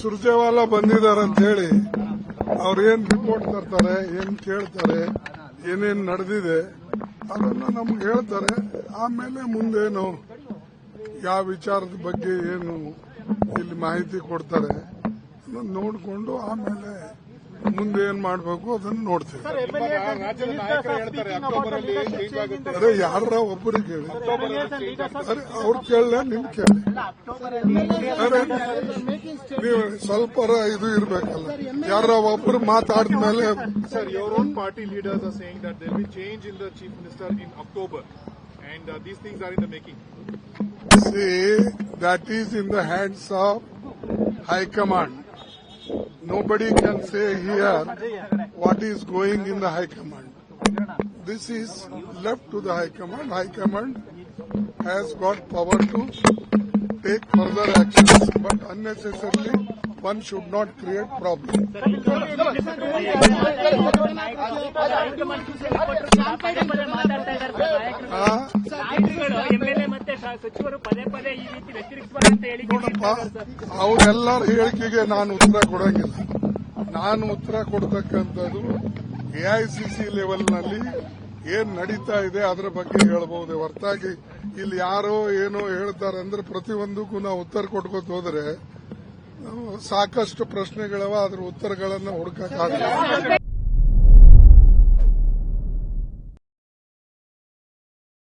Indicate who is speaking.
Speaker 1: ಸುರ್ಜೇವಾಲಾ ಬಂದಿದ್ದಾರೆ ಅಂತ ಹೇಳಿ ಅವ್ರು ಏನ್ ರಿಪೋರ್ಟ್ ತರ್ತಾರೆ, ಏನ್ ಕೇಳ್ತಾರೆ, ಏನೇನ್ ನಡೆದಿದೆ, ಅದನ್ನ ನಮ್ಗೆ ಹೇಳ್ತಾರೆ. ಆಮೇಲೆ ಮುಂದೇನು ಯಾವ ವಿಚಾರದ ಬಗ್ಗೆ ಏನು ಇಲ್ಲಿ ಮಾಹಿತಿ ಕೊಡ್ತಾರೆ ನೋಡಿಕೊಂಡು ಆಮೇಲೆ ಮುಂದೆ ಏನ್ ಮಾಡಬೇಕು ಅದನ್ನ ನೋಡ್ತೇವೆ
Speaker 2: ರಾಜ್ಯದ ನಾಯಕರು ಹೇಳ್ತಾರೆ ಅಕ್ಟೋಬರ್ ಅಲ್ಲಿ ಚೇಂಜ್ ಆಗುತ್ತೆ
Speaker 1: ಅದೇ ಯಾರ ಒಬ್ಬರಿಗೆ ಹೇಳಿ ಅರೆ ಅವ್ರು ಕೇಳಲ್ಲ ನಿಮ್ ಕೇಳಿ ಅರೆ ನೀವು ಸ್ವಲ್ಪ ಇದು ಇರ್ಬೇಕಲ್ಲ ಯಾರ ಒಬ್ಬರು ಮಾತಾಡಿದ್ಮೇಲೆ
Speaker 2: ಮೇಲೆ sir own party leaders are saying that there will be change in the chief minister in October, and uh, these things are in the making.
Speaker 1: See, that is in the hands of High Command. Nobody can say here what is going in the High Command. This is left to the High Command. High Command has got power to take further actions, but unnecessarily one should not create problems.
Speaker 3: ಪದೇ ಸಚಿವರು ಪದೇ ಪದೇ ಈ ರೀತಿ ಅಂತ ಹೇಳಿಕೆ
Speaker 1: ಅವರೆಲ್ಲರ ಹೇಳಿಕೆಗೆ ನಾನು ಉತ್ತರ ಕೊಡಂಗಿಲ್ಲ ನಾನು ಉತ್ತರ ಕೊಡ್ತಕ್ಕಂಥದ್ದು ಎಐಸಿಸಿ ಲೆವೆಲ್ನಲ್ಲಿ ಏನ್ ನಡೀತಾ ಇದೆ ಅದರ ಬಗ್ಗೆ ಹೇಳ್ಬಹುದು ಹೊರತಾಗಿ ಇಲ್ಲಿ ಯಾರೋ ಏನೋ ಹೇಳ್ತಾರೆ ಅಂದ್ರೆ ಪ್ರತಿಯೊಂದಕ್ಕೂ ನಾವು ಉತ್ತರ ಕೊಟ್ಕೋತ ಹೋದ್ರೆ ಸಾಕಷ್ಟು ಪ್ರಶ್ನೆಗಳವ ಅದ್ರ ಉತ್ತರಗಳನ್ನು ಹುಡುಕಕ್ಕಾಗಲ್ಲ